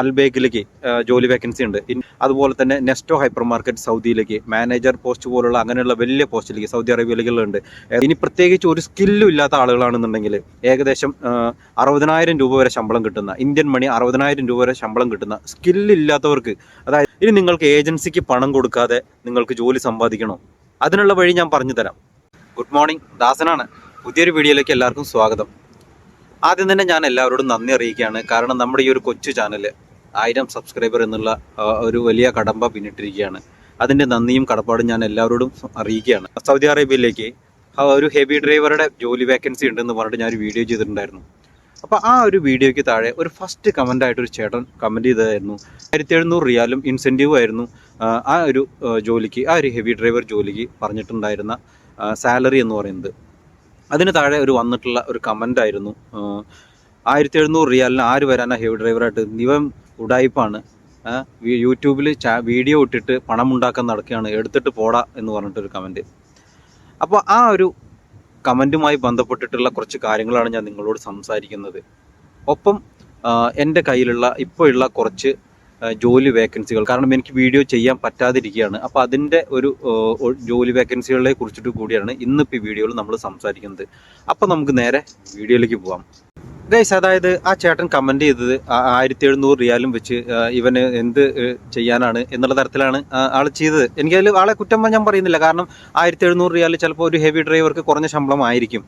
അൽബേക്കിലേക്ക് ജോലി വേക്കൻസി ഉണ്ട്. അതുപോലെ തന്നെ നെസ്റ്റോ ഹൈപ്പർ മാർക്കറ്റ് സൗദിയിലേക്ക് മാനേജർ പോസ്റ്റ് പോലുള്ള അങ്ങനെയുള്ള വലിയ പോസ്റ്റിലേക്ക് സൗദി അറേബ്യയിലേക്കുള്ളുണ്ട് ഇനി പ്രത്യേകിച്ച് ഒരു സ്കില്ലും ഇല്ലാത്ത ആളുകളാണെന്നുണ്ടെങ്കിൽ ഏകദേശം അറുപതിനായിരം രൂപ വരെ ശമ്പളം കിട്ടുന്ന ഇന്ത്യൻ മണി അറുപതിനായിരം രൂപ വരെ ശമ്പളം കിട്ടുന്ന സ്കില്ലില്ലാത്തവർക്ക് അതായത് ഇനി നിങ്ങൾക്ക് ഏജൻസിക്ക് പണം കൊടുക്കാതെ നിങ്ങൾക്ക് ജോലി സമ്പാദിക്കണോ? അതിനുള്ള വഴി ഞാൻ പറഞ്ഞു തരാം. ഗുഡ് മോർണിംഗ് ദാസനാണ്. പുതിയൊരു വീഡിയോയിലേക്ക് എല്ലാവർക്കും സ്വാഗതം. ആദ്യം തന്നെ ഞാൻ എല്ലാവരോടും നന്ദി അറിയിക്കുകയാണ്. കാരണം നമ്മുടെ ഈ ഒരു കൊച്ചു ചാനൽ ആയിരം സബ്സ്ക്രൈബർ എന്നുള്ള ഒരു വലിയ കടമ്പ പിന്നിട്ടിരിക്കുകയാണ്. അതിന്റെ നന്ദിയും കടപ്പാടും ഞാൻ എല്ലാവരോടും അറിയിക്കുകയാണ്. സൗദി അറേബ്യയിലേക്ക് ഒരു ഹെവി ഡ്രൈവറുടെ ജോലി വേക്കൻസി ഉണ്ടെന്ന് പറഞ്ഞിട്ട് ഞാൻ ഒരു വീഡിയോ ചെയ്തിട്ടുണ്ടായിരുന്നു. അപ്പോൾ ആ ഒരു വീഡിയോയ്ക്ക് താഴെ ഒരു ഫസ്റ്റ് കമന്റ് ആയിട്ട് ഒരു ചേട്ടൻ കമന്റ് ചെയ്തതായിരുന്നു. ആയിരത്തി എഴുന്നൂറ് റിയാലും ഇൻസെന്റീവ് ആയിരുന്നു ആ, ഒരു ജോലിക്ക് ആ ഒരു ഹെവി ഡ്രൈവർ ജോലിക്ക് പറഞ്ഞിട്ടുണ്ടായിരുന്ന സാലറി എന്ന് പറയുന്നത്. അതിന് താഴെ ഒരു വന്നിട്ടുള്ള ഒരു കമന്റ് ആയിരുന്നു ആയിരത്തി എഴുന്നൂറ് റിയാലിന് ആര് വരാനാ ഹെവി ഡ്രൈവറായിട്ട്? നിവം ഉടായിപ്പാണ്. യൂട്യൂബിൽ ചാ വീഡിയോ ഇട്ടിട്ട് പണം ഉണ്ടാക്കാൻ നടക്കുകയാണ്. എടുത്തിട്ട് പോടാ എന്ന് പറഞ്ഞിട്ടൊരു കമന്റ് അപ്പോൾ ആ ഒരു കമന്റുമായി ബന്ധപ്പെട്ടിട്ടുള്ള കുറച്ച് കാര്യങ്ങളാണ് ഞാൻ നിങ്ങളോട് സംസാരിക്കുന്നത്. ഒപ്പം എന്റെ കയ്യിലുള്ള ഇപ്പോഴുള്ള കുറച്ച് ജോലി വേക്കൻസികൾ കാരണം എനിക്ക് വീഡിയോ ചെയ്യാൻ പറ്റാതിരിക്കുകയാണ്. അപ്പോൾ അതിന്റെ ഒരു ജോലി വേക്കൻസികളെ കുറിച്ചിട്ട് കൂടിയാണ് ഇന്നിപ്പോൾ ഈ വീഡിയോയിൽ നമ്മൾ സംസാരിക്കുന്നത്. അപ്പോൾ നമുക്ക് നേരെ വീഡിയോയിലേക്ക് പോവാം. ഗൈസ് അതായത് ആ ചേട്ടൻ കമന്റ് ചെയ്തത് ആയിരത്തി എഴുന്നൂറ് റിയാലും വെച്ച് ഇവന് എന്ത് ചെയ്യാനാണ് എന്നുള്ള തരത്തിലാണ് ആൾ ചെയ്തത്. എനിക്കതിൽ ആളെ കുറ്റം ഞാൻ പറയുന്നില്ല. കാരണം ആയിരത്തി എഴുന്നൂറ് റിയാൽ ചിലപ്പോൾ ഒരു ഹെവി ഡ്രൈവർക്ക് കുറഞ്ഞ ശമ്പളം ആയിരിക്കും.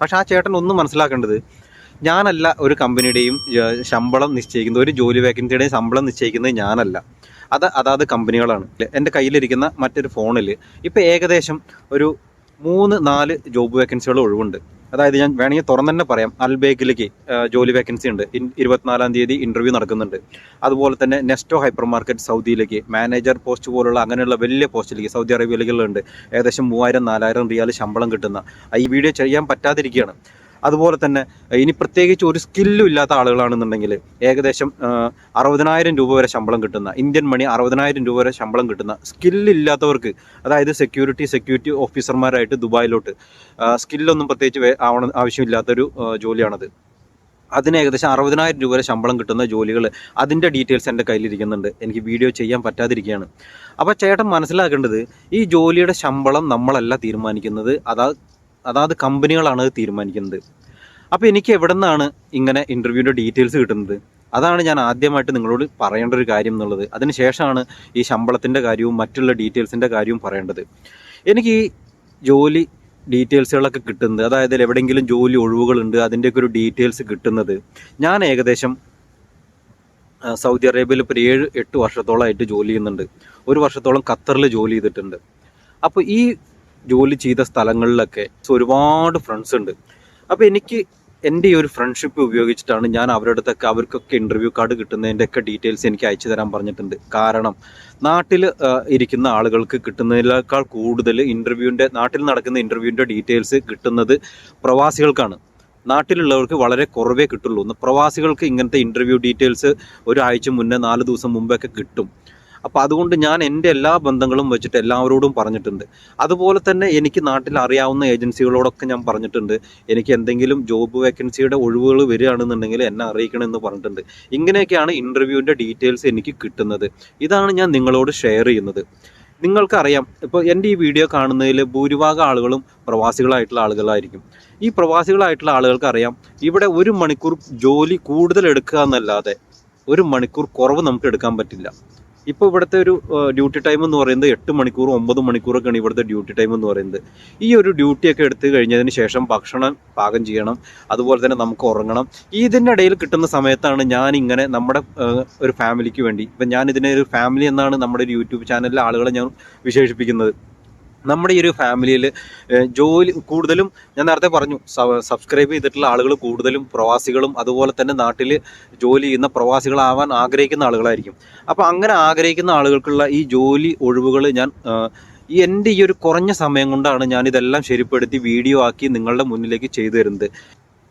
പക്ഷെ ആ ചേട്ടൻ ഒന്നും മനസ്സിലാക്കേണ്ടത് ഞാനല്ല ഒരു കമ്പനിയുടെയും ശമ്പളം നിശ്ചയിക്കുന്നത് ഒരു ജോലി വേക്കൻസിയുടെയും ശമ്പളം നിശ്ചയിക്കുന്നത് ഞാനല്ല. അത് അതാത് കമ്പനികളാണ് എന്റെ കയ്യിലിരിക്കുന്ന മറ്റൊരു ഫോണിൽ ഇപ്പോൾ ഏകദേശം ഒരു മൂന്ന് നാല് ജോബ് വേക്കൻസികൾ ഒഴിവുണ്ട്. അതായത് ഞാൻ വേണമെങ്കിൽ തുറന്നു തന്നെ പറയാം. അൽബേക്കിലേക്ക് ജോലി വേക്കൻസി ഉണ്ട്. ഇരുപത്തിനാലാം തീയതി ഇന്റർവ്യൂ നടക്കുന്നുണ്ട്. അതുപോലെ തന്നെ നെസ്റ്റോ ഹൈപ്പർ മാർക്കറ്റ് സൗദിയിലേക്ക് മാനേജർ പോസ്റ്റ് പോലുള്ള അങ്ങനെയുള്ള വലിയ പോസ്റ്റിലേക്ക് സൗദി അറേബ്യയിലേക്കുള്ളുണ്ട് ഏകദേശം മൂവായിരം നാലായിരം റിയാൽ ശമ്പളം കിട്ടുന്ന. ഈ വീഡിയോ ചെയ്യാൻ പറ്റാതിരിക്കുകയാണ്. അതുപോലെ തന്നെ ഇനി പ്രത്യേകിച്ച് ഒരു സ്കില്ലും ഇല്ലാത്ത ആളുകളാണെന്നുണ്ടെങ്കിൽ ഏകദേശം അറുപതിനായിരം രൂപ വരെ ശമ്പളം കിട്ടുന്ന ഇന്ത്യൻ മണി അറുപതിനായിരം രൂപ വരെ ശമ്പളം കിട്ടുന്ന സ്കില്ലില്ലാത്തവർക്ക് അതായത് സെക്യൂരിറ്റി സെക്യൂരിറ്റി ഓഫീസർമാരായിട്ട് ദുബായിലോട്ട് സ്കില്ലൊന്നും പ്രത്യേകിച്ച് ആവണ ആവശ്യമില്ലാത്തൊരു ജോലിയാണത്. അതിന് ഏകദേശം അറുപതിനായിരം രൂപ വരെ ശമ്പളം കിട്ടുന്ന ജോലികൾ അതിന്റെ ഡീറ്റെയിൽസ് എന്റെ കയ്യിലിരിക്കുന്നുണ്ട്. എനിക്ക് വീഡിയോ ചെയ്യാൻ പറ്റാതിരിക്കുകയാണ്. അപ്പോൾ ചേട്ടൻ മനസ്സിലാക്കേണ്ടത് ഈ ജോലിയുടെ ശമ്പളം നമ്മളല്ല തീരുമാനിക്കുന്നത്. അതാ അതാത് കമ്പനികളാണ് അത് തീരുമാനിക്കുന്നത്. അപ്പോൾ എനിക്ക് എവിടെ നിന്നാണ് ഇങ്ങനെ ഇന്റർവ്യൂവിന്റെ ഡീറ്റെയിൽസ് കിട്ടുന്നത്? അതാണ് ഞാൻ ആദ്യമായിട്ട് നിങ്ങളോട് പറയേണ്ട ഒരു കാര്യം എന്നുള്ളത്. അതിന് ശേഷമാണ് ഈ ശമ്പളത്തിന്റെ കാര്യവും മറ്റുള്ള ഡീറ്റെയിൽസിന്റെ കാര്യവും പറയേണ്ടത്. എനിക്ക് ഈ ജോലി ഡീറ്റെയിൽസുകളൊക്കെ കിട്ടുന്നത് അതായത് എവിടെയെങ്കിലും ജോലി ഒഴിവുകളുണ്ട് അതിന്റെയൊക്കെ ഒരു ഡീറ്റെയിൽസ് കിട്ടുന്നത് ഞാൻ ഏകദേശം സൗദി അറേബ്യയിൽ ഇപ്പോൾ ഏഴ് എട്ട് വർഷത്തോളമായിട്ട് ജോലി ചെയ്യുന്നുണ്ട്. ഒരു വർഷത്തോളം ഖത്തറിൽ ജോലി ചെയ്തിട്ടുണ്ട്. അപ്പോൾ ഈ ജോലി ചെയ്ത സ്ഥലങ്ങളിലൊക്കെ ഒരുപാട് ഫ്രണ്ട്സ് ഉണ്ട്. അപ്പോൾ എനിക്ക് എന്റെ ഈ ഒരു ഫ്രണ്ട്ഷിപ്പ് ഉപയോഗിച്ചിട്ടാണ് ഞാൻ അവരുടെ അവർക്കൊക്കെ ഇന്റർവ്യൂ കാർഡ് കിട്ടുന്നതിന്റെ ഒക്കെ ഡീറ്റെയിൽസ് എനിക്ക് അയച്ചു തരാൻ പറഞ്ഞിട്ടുണ്ട്. കാരണം നാട്ടിൽ ഇരിക്കുന്ന ആളുകൾക്ക് കിട്ടുന്നതിനേക്കാൾ കൂടുതൽ ഇന്റർവ്യൂവിന്റെ നാട്ടിൽ നടക്കുന്ന ഇന്റർവ്യൂവിന്റെ ഡീറ്റെയിൽസ് കിട്ടുന്നത് പ്രവാസികൾക്കാണ്. നാട്ടിലുള്ളവർക്ക് വളരെ കുറവേ കിട്ടുള്ളൂ. പ്രവാസികൾക്ക് ഇങ്ങനത്തെ ഇന്റർവ്യൂ ഡീറ്റെയിൽസ് ഒരാഴ്ച മുന്നേ നാല് ദിവസം മുമ്പൊക്കെ കിട്ടും. അപ്പോൾ അതുകൊണ്ട് ഞാൻ എന്റെ എല്ലാ ബന്ധങ്ങളും വെച്ചിട്ട് എല്ലാവരോടും പറഞ്ഞിട്ടുണ്ട്. അതുപോലെ തന്നെ എനിക്ക് നാട്ടിൽ അറിയാവുന്ന ഏജൻസികളോടൊക്കെ ഞാൻ പറഞ്ഞിട്ടുണ്ട്. എനിക്ക് എന്തെങ്കിലും ജോബ് വേക്കൻസിയുടെ ഒഴിവുകൾ വരികയാണെന്നുണ്ടെങ്കിൽ എന്നെ അറിയിക്കണം എന്ന് പറഞ്ഞിട്ടുണ്ട്. ഇങ്ങനെയൊക്കെയാണ് ഇന്റർവ്യൂവിന്റെ ഡീറ്റെയിൽസ് എനിക്ക് കിട്ടുന്നത്. ഇതാണ് ഞാൻ നിങ്ങളോട് ഷെയർ ചെയ്യുന്നത്. നിങ്ങൾക്കറിയാം ഇപ്പോൾ എന്റെ ഈ വീഡിയോ കാണുന്നതിൽ ഭൂരിഭാഗം ആളുകളും പ്രവാസികളായിട്ടുള്ള ആളുകളായിരിക്കും. ഈ പ്രവാസികളായിട്ടുള്ള ആളുകൾക്ക് അറിയാം ഇവിടെ ഒരു മണിക്കൂർ ജോലി കൂടുതൽ എടുക്കുക എന്നല്ലാതെ ഒരു മണിക്കൂർ കുറവ് നമുക്ക് എടുക്കാൻ പറ്റില്ല. ഇപ്പോൾ ഇവിടുത്തെ ഒരു ഡ്യൂട്ടി ടൈം എന്ന് പറയുന്നത് എട്ട് മണിക്കൂർ ഒമ്പത് മണിക്കൂറൊക്കെയാണ് ഇവിടുത്തെ ഡ്യൂട്ടി ടൈം എന്ന് പറയുന്നത്. ഈ ഒരു ഡ്യൂട്ടിയൊക്കെ എടുത്തു കഴിഞ്ഞതിന് ശേഷം ഭക്ഷണം പാകം ചെയ്യണം അതുപോലെ തന്നെ നമുക്ക് ഉറങ്ങണം. ഇതിന്റെ ഇടയിൽ കിട്ടുന്ന സമയത്താണ് ഞാൻ ഇങ്ങനെ നമ്മുടെ ഒരു ഫാമിലിക്ക് വേണ്ടി ഇപ്പം ഞാൻ ഇതിനെ ഒരു ഫാമിലി എന്നാണ് നമ്മുടെ ഒരു യൂട്യൂബ് ചാനലിലെ ആളുകളെ ഞാൻ വിശേഷിപ്പിക്കുന്നത്. നമ്മുടെ ഈ ഒരു ഫാമിലിയിൽ ജോലി കൂടുതലും ഞാൻ നേരത്തെ പറഞ്ഞു സബ്സ്ക്രൈബ് ചെയ്തിട്ടുള്ള ആളുകൾ കൂടുതലും പ്രവാസികളും അതുപോലെ തന്നെ നാട്ടിൽ ജോലി ചെയ്യുന്ന പ്രവാസികളാവാൻ ആഗ്രഹിക്കുന്ന ആളുകളായിരിക്കും. അപ്പോൾ അങ്ങനെ ആഗ്രഹിക്കുന്ന ആളുകൾക്കുള്ള ഈ ജോലി ഒഴിവുകൾ ഞാൻ ഈ എന്റെ ഈ ഒരു കുറഞ്ഞ സമയം കൊണ്ടാണ് ഞാൻ ഇതെല്ലാം ശരിപ്പെടുത്തി വീഡിയോ ആക്കി നിങ്ങളുടെ മുന്നിലേക്ക് ചെയ്തു തരുന്നത്.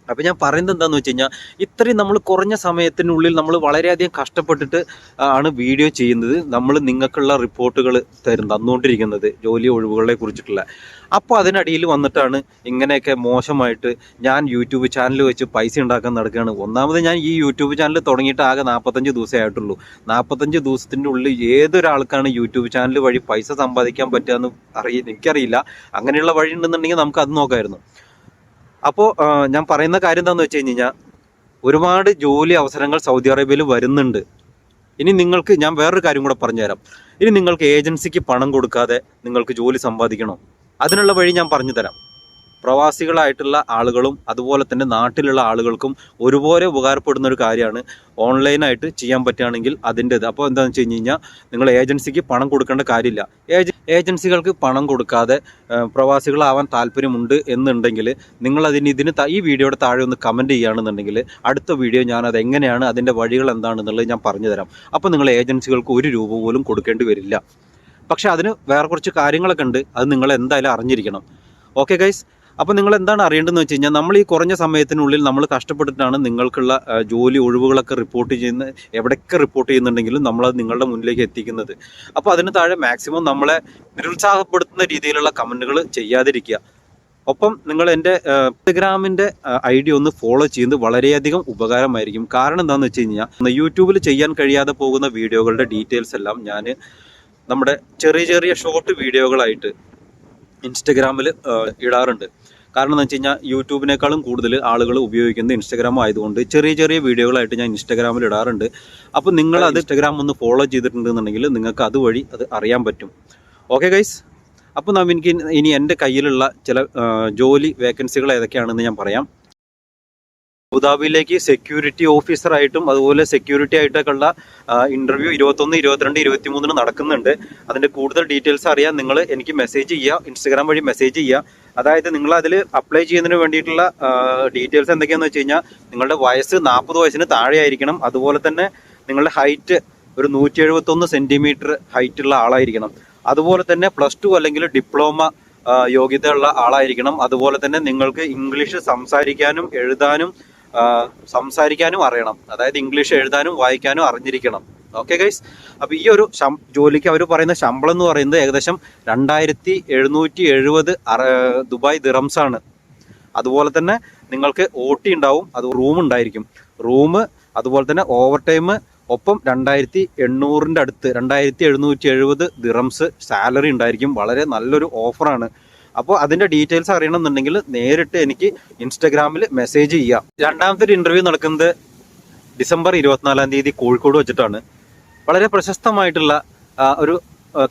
അപ്പോൾ ഞാൻ പറയുന്നത് എന്താണെന്ന് വെച്ച് കഴിഞ്ഞാൽ ഇത്രയും നമ്മൾ കുറഞ്ഞ സമയത്തിനുള്ളിൽ നമ്മൾ വളരെയധികം കഷ്ടപ്പെട്ടിട്ട് ആണ് വീഡിയോ ചെയ്യുന്നത്. നമ്മൾ നിങ്ങൾക്കുള്ള റിപ്പോർട്ടുകൾ തരും തന്നുകൊണ്ടിരിക്കുന്നത് ജോലി ഒഴിവുകളെ കുറിച്ചിട്ടുള്ള. അപ്പോൾ അതിനടിയിൽ വന്നിട്ടാണ് ഇങ്ങനെയൊക്കെ മോശമായിട്ട് ഞാൻ യൂട്യൂബ് ചാനൽ വെച്ച് പൈസ ഉണ്ടാക്കാൻ നടക്കുകയാണ്. ഒന്നാമത് ഞാൻ ഈ യൂട്യൂബ് ചാനൽ തുടങ്ങിയിട്ട് ആകെ നാൽപ്പത്തഞ്ച് ദിവസമേ ആയിട്ടുള്ളൂ. നാൽപ്പത്തഞ്ച് ദിവസത്തിന്റെ ഉള്ളിൽ ഏതൊരാൾക്കാണ് യൂട്യൂബ് ചാനൽ വഴി പൈസ സമ്പാദിക്കാൻ പറ്റുക എന്ന് അറിയ എനിക്കറിയില്ല. അങ്ങനെയുള്ള വഴി ഉണ്ടെന്നുണ്ടെങ്കിൽ നമുക്ക് അത് നോക്കായിരുന്നു. അപ്പോൾ ഞാൻ പറയുന്ന കാര്യം എന്താണെന്ന് വെച്ച് കഴിഞ്ഞ് കഴിഞ്ഞാൽ ഒരുപാട് ജോലി അവസരങ്ങൾ സൗദി അറേബ്യയിൽ വരുന്നുണ്ട്. ഇനി നിങ്ങൾക്ക് ഞാൻ വേറൊരു കാര്യം കൂടെ പറഞ്ഞുതരാം. ഇനി നിങ്ങൾക്ക് ഏജൻസിക്ക് പണം കൊടുക്കാതെ നിങ്ങൾക്ക് ജോലി സമ്പാദിക്കണോ? അതിനുള്ള വഴി ഞാൻ പറഞ്ഞു തരാം പ്രവാസികളായിട്ടുള്ള ആളുകളും അതുപോലെ തന്നെ നാട്ടിലുള്ള ആളുകൾക്കും ഒരുപോലെ ഉപകാരപ്പെടുന്ന ഒരു കാര്യമാണ് ഓൺലൈനായിട്ട് ചെയ്യാൻ പറ്റുകയാണെങ്കിൽ അതിന്റെത്. അപ്പോൾ എന്താണെന്ന് വെച്ച് കഴിഞ്ഞ് കഴിഞ്ഞാൽ നിങ്ങൾ ഏജൻസിക്ക് പണം കൊടുക്കേണ്ട കാര്യമില്ല. ഏജ ഏജൻസികൾക്ക് പണം കൊടുക്കാതെ പ്രവാസികളാവാൻ താല്പര്യമുണ്ട് എന്നുണ്ടെങ്കിൽ നിങ്ങൾ അതിന് ഇതിന് ഈ വീഡിയോയുടെ താഴെ ഒന്ന് കമന്റ് ചെയ്യുകയാണെന്നുണ്ടെങ്കിൽ അടുത്ത വീഡിയോ ഞാൻ അത് എങ്ങനെയാണ് അതിന്റെ വഴികൾ എന്താണെന്നുള്ളത് ഞാൻ പറഞ്ഞു തരാം. അപ്പോൾ നിങ്ങൾ ഏജൻസികൾക്ക് ഒരു രൂപ പോലും കൊടുക്കേണ്ടി വരില്ല. പക്ഷേ അതിന് വേറെ കുറച്ച് കാര്യങ്ങളൊക്കെ ഉണ്ട്. അത് നിങ്ങൾ എന്തായാലും അറിഞ്ഞിരിക്കണം. Okay guys? അപ്പോൾ നിങ്ങൾ എന്താണ് അറിയേണ്ടതെന്ന് വെച്ച് കഴിഞ്ഞാൽ നമ്മൾ ഈ കുറഞ്ഞ സമയത്തിനുള്ളിൽ നമ്മൾ കഷ്ടപ്പെട്ടിട്ടാണ് നിങ്ങൾക്കുള്ള ജോലി ഒഴിവുകളൊക്കെ റിപ്പോർട്ട് ചെയ്യുന്ന എവിടെയൊക്കെ റിപ്പോർട്ട് ചെയ്യുന്നുണ്ടെങ്കിലും നമ്മളത് നിങ്ങളുടെ മുന്നിലേക്ക് എത്തിക്കുന്നത്. അപ്പോൾ അതിന് താഴെ മാക്സിമം നമ്മളെ നിരുത്സാഹപ്പെടുത്തുന്ന രീതിയിലുള്ള കമന്റുകൾ ചെയ്യാതിരിക്കുക. ഒപ്പം നിങ്ങൾ എന്റെ ഇൻസ്റ്റഗ്രാമിന്റെ ഐ ഡി ഒന്ന് ഫോളോ ചെയ്യുന്നത് വളരെയധികം ഉപകാരമായിരിക്കും. കാരണം എന്താണെന്ന് വെച്ച് കഴിഞ്ഞാൽ യൂട്യൂബിൽ ചെയ്യാൻ കഴിയാതെ പോകുന്ന വീഡിയോകളുടെ ഡീറ്റെയിൽസ് എല്ലാം ഞാൻ നമ്മുടെ ചെറിയ ചെറിയ ഷോർട്ട് വീഡിയോകളായിട്ട് ഇൻസ്റ്റഗ്രാമിൽ ഇടാറുണ്ട്. കാരണം എന്ന് വെച്ച് കഴിഞ്ഞാൽ യൂട്യൂബിനേക്കാളും കൂടുതൽ ആളുകൾ ഉപയോഗിക്കുന്നത് ഇൻസ്റ്റഗ്രാം ആയതുകൊണ്ട് ചെറിയ ചെറിയ വീഡിയോകളായിട്ട് ഞാൻ ഇൻസ്റ്റാഗ്രാമിൽ ഇടാറുണ്ട്. അപ്പോൾ നിങ്ങൾ അത് ഇൻസ്റ്റഗ്രാം ഒന്ന് ഫോളോ ചെയ്തിട്ടുണ്ടെന്നുണ്ടെങ്കിൽ നിങ്ങൾക്ക് അതുവഴി അത് അറിയാൻ പറ്റും. Okay guys? അപ്പോൾ നാം എനിക്ക് ഇനി എന്റെ കയ്യിലുള്ള ചില ജോലി വേക്കൻസികൾ ഏതൊക്കെയാണെന്ന് ഞാൻ പറയാം. അബുദാബിയിലേക്ക് സെക്യൂരിറ്റി ഓഫീസറായിട്ടും അതുപോലെ സെക്യൂരിറ്റി ആയിട്ടൊക്കെയുള്ള ഇന്റർവ്യൂ ഇരുപത്തൊന്ന് ഇരുപത്തിരണ്ട് ഇരുപത്തി മൂന്നിന് നടക്കുന്നുണ്ട്. അതിന്റെ കൂടുതൽ ഡീറ്റെയിൽസ് അറിയാൻ നിങ്ങൾ എനിക്ക് മെസ്സേജ് ചെയ്യുക ഇൻസ്റ്റഗ്രാം വഴി മെസ്സേജ് ചെയ്യുക. അതായത് നിങ്ങൾ അതിൽ അപ്ലൈ ചെയ്യുന്നതിന് വേണ്ടിയിട്ടുള്ള ഡീറ്റെയിൽസ് എന്തൊക്കെയാണെന്ന് വെച്ച് കഴിഞ്ഞാൽ നിങ്ങളുടെ വയസ്സ് നാൽപ്പത് വയസ്സിന് താഴെ ആയിരിക്കണം അതുപോലെ തന്നെ നിങ്ങളുടെ ഹൈറ്റ് ഒരു നൂറ്റി എഴുപത്തൊന്ന് സെന്റിമീറ്റർ ഹൈറ്റ് ഉള്ള ആളായിരിക്കണം. അതുപോലെ തന്നെ പ്ലസ് ടു അല്ലെങ്കിൽ ഡിപ്ലോമ യോഗ്യതയുള്ള ആളായിരിക്കണം. അതുപോലെ തന്നെ നിങ്ങൾക്ക് ഇംഗ്ലീഷ് സംസാരിക്കാനും എഴുതാനും സംസാരിക്കാനും അറിയണം. അതായത് ഇംഗ്ലീഷ് എഴുതാനും വായിക്കാനും അറിഞ്ഞിരിക്കണം. ഓക്കെ ഗൈസ് അപ്പോൾ ഈ ഒരു ജോലിക്ക് അവർ പറയുന്ന ശമ്പളം എന്ന് പറയുന്നത് ഏകദേശം രണ്ടായിരത്തി എഴുന്നൂറ്റി എഴുപത് ദുബായ് ദിറംസ് ആണ്. അതുപോലെ തന്നെ നിങ്ങൾക്ക് ഒ ടി ഉണ്ടാവും അത് റൂം ഉണ്ടായിരിക്കും. റൂം അതുപോലെ തന്നെ ഓവർ ടൈം ഒപ്പം രണ്ടായിരത്തി എണ്ണൂറിന്റെ അടുത്ത് രണ്ടായിരത്തി എഴുന്നൂറ്റി എഴുപത് ദിറംസ് സാലറി ഉണ്ടായിരിക്കും. വളരെ നല്ലൊരു ഓഫറാണ് അപ്പോൾ അതിന്റെ ഡീറ്റെയിൽസ് അറിയണമെന്നുണ്ടെങ്കിൽ നേരിട്ട് എനിക്ക് ഇൻസ്റ്റാഗ്രാമിൽ മെസ്സേജ് ചെയ്യാം. രണ്ടാമത്തെ ഒരു ഇന്റർവ്യൂ നടക്കുന്നത് ഡിസംബർ ഇരുപത്തിനാലാം തീയതി കോഴിക്കോട് വെച്ചിട്ടാണ്. വളരെ പ്രശസ്തമായിട്ടുള്ള ഒരു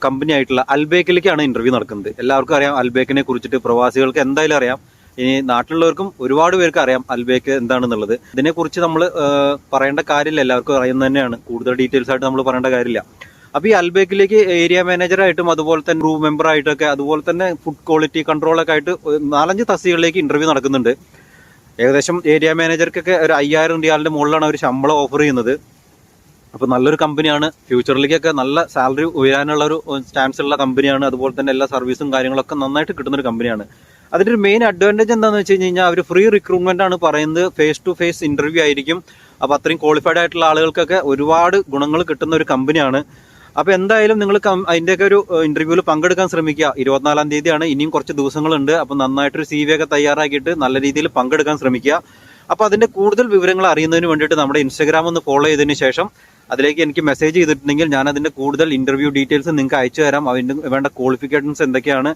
കമ്പനി ആയിട്ടുള്ള അൽബേക്കിലേക്കാണ് ഇന്റർവ്യൂ നടക്കുന്നത്. എല്ലാവർക്കും അറിയാം അൽബേക്കിനെ കുറിച്ചിട്ട് പ്രവാസികൾക്ക് എന്തായാലും അറിയാം. ഇനി നാട്ടിലുള്ളവർക്കും ഒരുപാട് പേർക്ക് അറിയാം അൽബേക്ക് എന്താണെന്നുള്ളത്. ഇതിനെക്കുറിച്ച് നമ്മൾ പറയേണ്ട കാര്യമില്ല. എല്ലാവർക്കും അറിയുന്നത് തന്നെയാണ് കൂടുതൽ ഡീറ്റെയിൽസ് ആയിട്ട് നമ്മൾ പറയേണ്ട കാര്യമില്ല. അപ്പോൾ ഈ അൽബേക്കിലേക്ക് ഏരിയ മാനേജറായിട്ടും അതുപോലെ തന്നെ റൂം മെമ്പറായിട്ടൊക്കെ അതുപോലെ തന്നെ ഫുഡ് ക്വാളിറ്റി കൺട്രോളൊക്കെ ആയിട്ട് നാലഞ്ച് തസ്തികളിലേക്ക് ഇന്റർവ്യൂ നടക്കുന്നുണ്ട്. ഏകദേശം ഏരിയ മാനേജർക്കൊക്കെ ഒരു അയ്യായിരം റിയാലിന്റെ മുകളിലാണ് അവർ ശമ്പളം ഓഫർ ചെയ്യുന്നത്. അപ്പോൾ നല്ലൊരു കമ്പനിയാണ് ഫ്യൂച്ചറിലേക്കൊക്കെ നല്ല സാലറി ഉയരാനുള്ള ഒരു ചാൻസ് ഉള്ള കമ്പനിയാണ് അതുപോലെ തന്നെ എല്ലാ സർവീസും കാര്യങ്ങളൊക്കെ നന്നായിട്ട് കിട്ടുന്ന ഒരു കമ്പനിയാണ് അതിന്റെ ഒരു മെയിൻ അഡ്വാന്റേജ് എന്താണെന്ന് വെച്ച് കഴിഞ്ഞാൽ അവർ ഫ്രീ റിക്രൂട്ട്മെന്റ് ആണ് പറയുന്നത്. ഫേസ് ടു ഫേസ് ഇന്റർവ്യൂ ആയിരിക്കും. അപ്പോൾ അത്രയും ക്വാളിഫൈഡ് ആയിട്ടുള്ള ആളുകൾക്കൊക്കെ ഒരുപാട് ഗുണങ്ങൾ കിട്ടുന്ന ഒരു കമ്പനിയാണ് അപ്പോൾ എന്തായാലും നിങ്ങൾ അതിന്റെയൊക്കെ ഒരു ഇന്റർവ്യൂവിൽ പങ്കെടുക്കാൻ ശ്രമിക്കുക. ഇരുപത്തിനാലാം തീയതിയാണ്. ഇനിയും കുറച്ച് ദിവസങ്ങളുണ്ട്. അപ്പോൾ നന്നായിട്ടൊരു സി വി ഒക്കെ തയ്യാറാക്കിയിട്ട് നല്ല രീതിയിൽ പങ്കെടുക്കാൻ ശ്രമിക്കുക. അപ്പോൾ അതിന്റെ കൂടുതൽ വിവരങ്ങൾ അറിയുന്നതിന് വേണ്ടിയിട്ട് നമ്മുടെ ഇൻസ്റ്റാഗ്രാം ഒന്ന് ഫോളോ ചെയ്തതിന് ശേഷം അതിലേക്ക് എനിക്ക് മെസ്സേജ് ചെയ്തിട്ടുണ്ടെങ്കിൽ ഞാൻ അതിന്റെ കൂടുതൽ ഇന്റർവ്യൂ ഡീറ്റെയിൽസ് നിങ്ങൾക്ക് അയച്ചു തരാം. അതിന് വേണ്ട ക്വാളിഫിക്കേഷൻസ് എന്തൊക്കെയാണ്?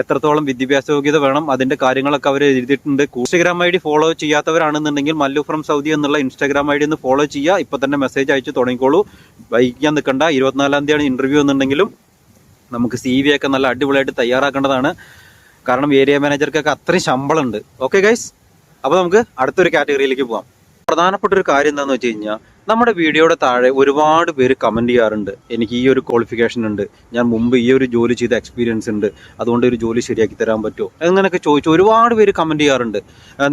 എത്രത്തോളം വിദ്യാഭ്യാസ യോഗ്യത വേണം അതിന്റെ കാര്യങ്ങളൊക്കെ അവർ എഴുതിയിട്ടുണ്ട്. ഇൻസ്റ്റാഗ്രാം ഐ ഡി ഫോളോ ചെയ്യാത്തവരാണെന്നുണ്ടെങ്കിൽ മല്ലു ഫ്രം സൗദി എന്നുള്ള ഇൻസ്റ്റാഗ്രാം ഐ ഡി ഒന്ന് ഫോളോ ചെയ്യുക ഇപ്പൊ തന്നെ മെസ്സേജ് അയച്ചു തുടങ്ങിക്കോളൂ. വൈകിക്കാൻ നിൽക്കണ്ട. ഇരുപത്തിനാലാം തീയതിയാണ് ഇന്റർവ്യൂ എന്നുണ്ടെങ്കിലും നമുക്ക് സി വി ഒക്കെ നല്ല അടിപൊളിയായിട്ട് തയ്യാറാക്കേണ്ടതാണ്. കാരണം ഏരിയ മാനേജർക്കൊക്കെ അത്രയും ശമ്പളം ഉണ്ട് ഓക്കെ ഗൈസ് അപ്പോൾ നമുക്ക് അടുത്തൊരു കാറ്റഗറിയിലേക്ക് പോകാം പ്രധാനപ്പെട്ട ഒരു കാര്യം എന്താണെന്ന് വെച്ച് കഴിഞ്ഞാൽ നമ്മുടെ വീഡിയോയുടെ താഴെ ഒരുപാട് പേര് കമന്റ് ചെയ്യാറുണ്ട്. എനിക്ക് ഈ ഒരു ക്വാളിഫിക്കേഷൻ ഉണ്ട്. ഞാൻ മുമ്പ് ഈ ഒരു ജോലി ചെയ്ത എക്സ്പീരിയൻസ് ഉണ്ട്. അതുകൊണ്ട് ഒരു ജോലി ശരിയാക്കി തരാൻ പറ്റുമോ? അങ്ങനെയൊക്കെ ചോദിച്ചു ഒരുപാട് പേര് കമന്റ് ചെയ്യാറുണ്ട്.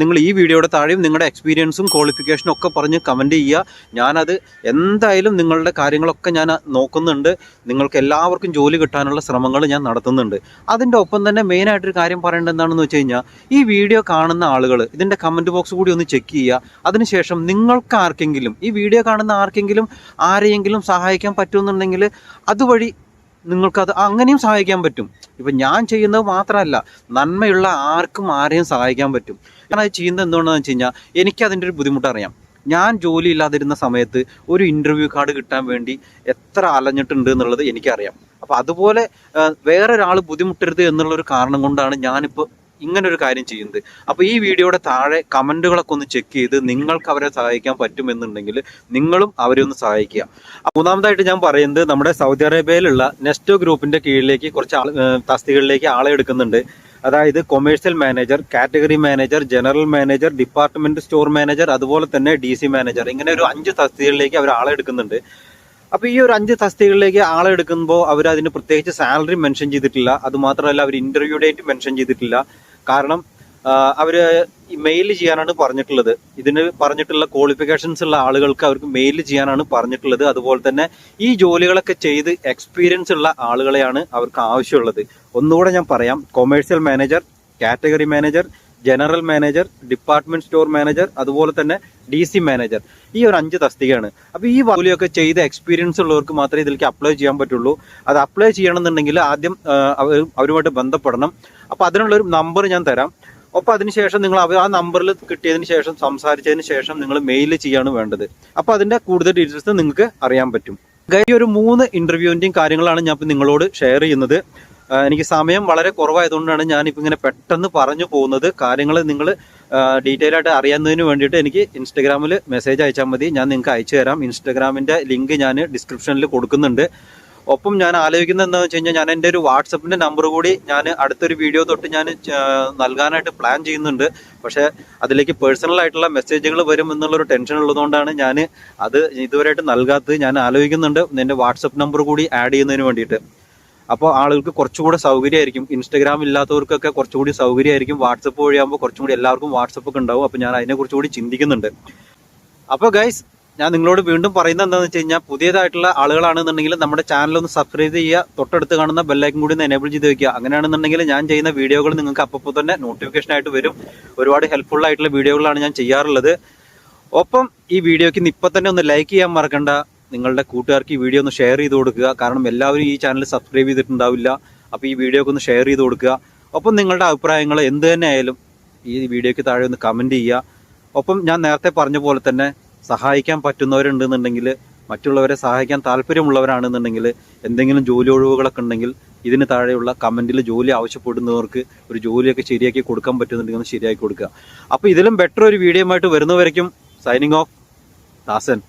നിങ്ങൾ ഈ വീഡിയോയുടെ താഴെയും നിങ്ങളുടെ എക്സ്പീരിയൻസും ക്വാളിഫിക്കേഷനും ഒക്കെ പറഞ്ഞ് കമന്റ് ചെയ്യുക. ഞാനത് എന്തായാലും നിങ്ങളുടെ കാര്യങ്ങളൊക്കെ ഞാൻ നോക്കുന്നുണ്ട്. നിങ്ങൾക്ക് എല്ലാവർക്കും ജോലി കിട്ടാനുള്ള ശ്രമങ്ങൾ ഞാൻ നടത്തുന്നുണ്ട്. അതിന്റെ ഒപ്പം തന്നെ മെയിനായിട്ടൊരു കാര്യം പറയേണ്ടത് എന്താണെന്ന് വെച്ച് കഴിഞ്ഞാൽ ഈ വീഡിയോ കാണുന്ന ആളുകൾ ഇതിന്റെ കമന്റ് ബോക്സ് കൂടി ഒന്ന് ചെക്ക് ചെയ്യുക. അതിനുശേഷം നിങ്ങൾക്ക് ആർക്കെങ്കിലും ഈ വീഡിയോ കാണുന്ന ആർക്കെങ്കിലും ആരെയെങ്കിലും സഹായിക്കാൻ പറ്റുമെന്നുണ്ടെങ്കിൽ അതുവഴി നിങ്ങൾക്കത് അങ്ങനെയും സഹായിക്കാൻ പറ്റും. ഇപ്പം ഞാൻ ചെയ്യുന്നത് മാത്രമല്ല നന്മയുള്ള ആർക്കും ആരെയും സഹായിക്കാൻ പറ്റും. ഞാൻ ചെയ്യുന്നത് എന്തുകൊണ്ടാണെന്ന് വെച്ച് കഴിഞ്ഞാൽ എനിക്കതിന്റെ ഒരു ബുദ്ധിമുട്ടറിയാം ഞാൻ ജോലി ഇല്ലാതിരുന്ന സമയത്ത് ഒരു ഇന്റർവ്യൂ കാർഡ് കിട്ടാൻ വേണ്ടി എത്ര അലഞ്ഞിട്ടുണ്ട് എന്നുള്ളത് എനിക്കറിയാം. അപ്പോൾ അതുപോലെ വേറൊരാൾ ബുദ്ധിമുട്ടരുത് എന്നുള്ളൊരു കാരണം കൊണ്ടാണ് ഞാനിപ്പോൾ ഇങ്ങനെ ഒരു കാര്യം ചെയ്യുന്നത്. അപ്പോൾ ഈ വീഡിയോയുടെ താഴെ കമന്റുകളൊക്കെ ഒന്ന് ചെക്ക് ചെയ്ത് നിങ്ങൾക്ക് അവരെ സഹായിക്കാൻ പറ്റുമെന്നുണ്ടെങ്കിൽ നിങ്ങളും അവരെ ഒന്ന് സഹായിക്കുക. മൂന്നാമതായിട്ട് ഞാൻ പറയുന്നത് നമ്മുടെ സൗദി അറേബ്യയിലുള്ള നെസ്റ്റോ ഗ്രൂപ്പിന്റെ കീഴിലേക്ക് കുറച്ച് തസ്തികകളിലേക്ക് ആളെ എടുക്കുന്നുണ്ട്. അതായത് commercial manager category manager general manager department store manager അതുപോലെ തന്നെ ഡി മാനേജർ. ഇങ്ങനെ ഒരു അഞ്ച് തസ്തികളിലേക്ക് അവർ ആളെ എടുക്കുന്നുണ്ട്. അപ്പൊ ഈ ഒരു അഞ്ച് തസ്തികളിലേക്ക് ആളെ എടുക്കുമ്പോൾ അവർ അതിന് പ്രത്യേകിച്ച് സാലറി മെൻഷൻ ചെയ്തിട്ടില്ല. അത് മാത്രമല്ല അവർ ഇന്റർവ്യൂ ഡേറ്റ് മെൻഷൻ ചെയ്തിട്ടില്ല. കാരണം അവർ മെയിൽ ചെയ്യാനാണ് പറഞ്ഞിട്ടുള്ളത്. ഇതിന് പറഞ്ഞിട്ടുള്ള ക്വാളിഫിക്കേഷൻസ് ഉള്ള ആളുകൾക്ക് അവർക്ക് മെയിൽ ചെയ്യാനാണ് പറഞ്ഞിട്ടുള്ളത്. അതുപോലെ തന്നെ ഈ ജോലികളൊക്കെ ചെയ്ത് എക്സ്പീരിയൻസ് ഉള്ള ആളുകളെയാണ് അവർക്ക് ആവശ്യമുള്ളത്. ഒന്നുകൂടെ ഞാൻ പറയാം. Commercial manager category manager general manager department store manager അതുപോലെ തന്നെ ഡി സി മാനേജർ. ഈ ഒരു അഞ്ച് തസ്തികയാണ്. അപ്പോൾ ഈ ജോലിയൊക്കെ ചെയ്ത എക്സ്പീരിയൻസ് ഉള്ളവർക്ക് മാത്രമേ ഇതിലേക്ക് അപ്ലൈ ചെയ്യാൻ പറ്റുള്ളൂ. അത് അപ്ലൈ ചെയ്യണമെന്നുണ്ടെങ്കിൽ ആദ്യം അവരുമായിട്ട് ബന്ധപ്പെടണം. അപ്പോൾ അതിനുള്ള ഒരു നമ്പർ ഞാൻ തരാം. അപ്പോൾ അതിനുശേഷം നിങ്ങൾ ആ നമ്പറിൽ കിട്ടിയതിന് ശേഷം സംസാരിച്ചതിന് ശേഷം നിങ്ങൾ മെയിൽ ചെയ്യാണ് വേണ്ടത്. അപ്പോൾ അതിന്റെ കൂടുതൽ ഡീറ്റെയിൽസ് നിങ്ങൾക്ക് അറിയാൻ പറ്റും. ഈ ഒരു മൂന്ന് ഇന്റർവ്യൂവിന്റെയും കാര്യങ്ങളാണ് ഞാൻ ഇപ്പൊ നിങ്ങളോട് ഷെയർ ചെയ്യുന്നത്. എനിക്ക് സമയം വളരെ കുറവായതുകൊണ്ടാണ് ഞാനിപ്പോൾ ഇങ്ങനെ പെട്ടെന്ന് പറഞ്ഞു പോകുന്നത്. കാര്യങ്ങൾ നിങ്ങൾ ഡീറ്റെയിൽ ആയിട്ട് അറിയാവുന്നതിന് വേണ്ടിയിട്ട് എനിക്ക് ഇൻസ്റ്റഗ്രാമിൽ മെസ്സേജ് അയച്ചാൽ മതി. ഞാൻ നിങ്ങൾക്ക് അയച്ചു തരാം. ഇൻസ്റ്റഗ്രാമിന്റെ ലിങ്ക് ഞാൻ ഡിസ്ക്രിപ്ഷനിൽ കൊടുക്കുന്നുണ്ട്. ഒപ്പം ഞാൻ ആലോചിക്കുന്നത് എന്താണെന്ന് വെച്ച് കഴിഞ്ഞാൽ ഞാൻ എന്റെ ഒരു വാട്സപ്പിന്റെ നമ്പർ കൂടി ഞാൻ അടുത്തൊരു വീഡിയോ തൊട്ട് ഞാൻ നൽകാനായിട്ട് പ്ലാൻ ചെയ്യുന്നുണ്ട്. പക്ഷേ അതിലേക്ക് പേഴ്സണൽ ആയിട്ടുള്ള മെസ്സേജുകൾ വരും എന്നുള്ളൊരു ടെൻഷൻ ഉള്ളതുകൊണ്ടാണ് ഞാൻ അത് ഇതുവരെയായിട്ട് നൽകാത്തത്. ഞാൻ ആലോചിക്കുന്നുണ്ട് എന്റെ വാട്സപ്പ് നമ്പർ കൂടി ആഡ് ചെയ്യുന്നതിന് വേണ്ടിയിട്ട്. അപ്പോൾ ആളുകൾക്ക് കുറച്ചുകൂടെ സൗകര്യമായിരിക്കും. ഇൻസ്റ്റഗ്രാം ഇല്ലാത്തവർക്കൊക്കെ കുറച്ചുകൂടി സൗകര്യമായിരിക്കും. വാട്സപ്പ് വഴിയാകുമ്പോൾ കുറച്ചും കൂടി എല്ലാവർക്കും വാട്സപ്പ് ഒക്കെ ഉണ്ടാവും. അപ്പോൾ ഞാൻ അതിനെക്കുറിച്ച് കൂടി ചിന്തിക്കുന്നുണ്ട്. അപ്പോൾ ഗൈസ് ഞാൻ നിങ്ങളോട് വീണ്ടും പറയുന്നത് എന്താണെന്ന് വെച്ച് കഴിഞ്ഞാൽ പുതിയതായിട്ടുള്ള ആളുകളാണെന്നുണ്ടെങ്കിൽ നമ്മുടെ ചാനൽ ഒന്ന് സബ്സ്ക്രൈബ് ചെയ്യുക തൊട്ടടുത്ത് കാണുന്ന ബെല്ലൈക്കും കൂടി ഒന്ന് എനേബിൾ ചെയ്ത് വെക്കുക. അങ്ങനെയാണെന്നുണ്ടെങ്കിൽ ഞാൻ ചെയ്യുന്ന വീഡിയോകൾ നിങ്ങൾക്ക് അപ്പോൾ തന്നെ നോട്ടിഫിക്കേഷൻ ആയിട്ട് വരും. ഒരുപാട് ഹെൽപ്ഫുൾ ആയിട്ടുള്ള വീഡിയോകളാണ് ഞാൻ ചെയ്യാറുള്ളത്. ഒപ്പം ഈ വീഡിയോയ്ക്ക് ഇപ്പം തന്നെ ഒന്ന് ലൈക്ക് ചെയ്യാൻ മറക്കണ്ട. നിങ്ങളുടെ കൂട്ടുകാർക്ക് ഈ വീഡിയോ ഒന്ന് ഷെയർ ചെയ്ത് കൊടുക്കുക. കാരണം എല്ലാവരും ഈ ചാനൽ സബ്സ്ക്രൈബ് ചെയ്തിട്ടുണ്ടാവില്ല. അപ്പോൾ ഈ വീഡിയോക്ക് ഒന്ന് ഷെയർ ചെയ്ത് കൊടുക്കുക. ഒപ്പം നിങ്ങളുടെ അഭിപ്രായങ്ങൾ എന്ത് തന്നെ ആയാലും ഈ വീഡിയോയ്ക്ക് താഴെ ഒന്ന് കമന്റ് ചെയ്യുക. ഒപ്പം ഞാൻ നേരത്തെ പറഞ്ഞ പോലെ തന്നെ സഹായിക്കാൻ പറ്റുന്നവരുണ്ടെന്നുണ്ടെങ്കിൽ മറ്റുള്ളവരെ സഹായിക്കാൻ താല്പര്യമുള്ളവരാണെന്നുണ്ടെങ്കിൽ എന്തെങ്കിലും ജോലി ഒഴിവുകളൊക്കെ ഉണ്ടെങ്കിൽ ഇതിന് താഴെയുള്ള കമന്റിൽ ജോലി ആവശ്യപ്പെടുന്നവർക്ക് ഒരു ജോലിയൊക്കെ ശരിയാക്കി കൊടുക്കാൻ പറ്റുന്നുണ്ടെങ്കിൽ ഒന്ന് ശരിയാക്കി കൊടുക്കുക. അപ്പോൾ ഇതിലും ബെറ്റർ ഒരു വീഡിയോ ആയിട്ട് വരുന്നവരേക്കും സൈനിങ് ഓഫ് ദാസൻ.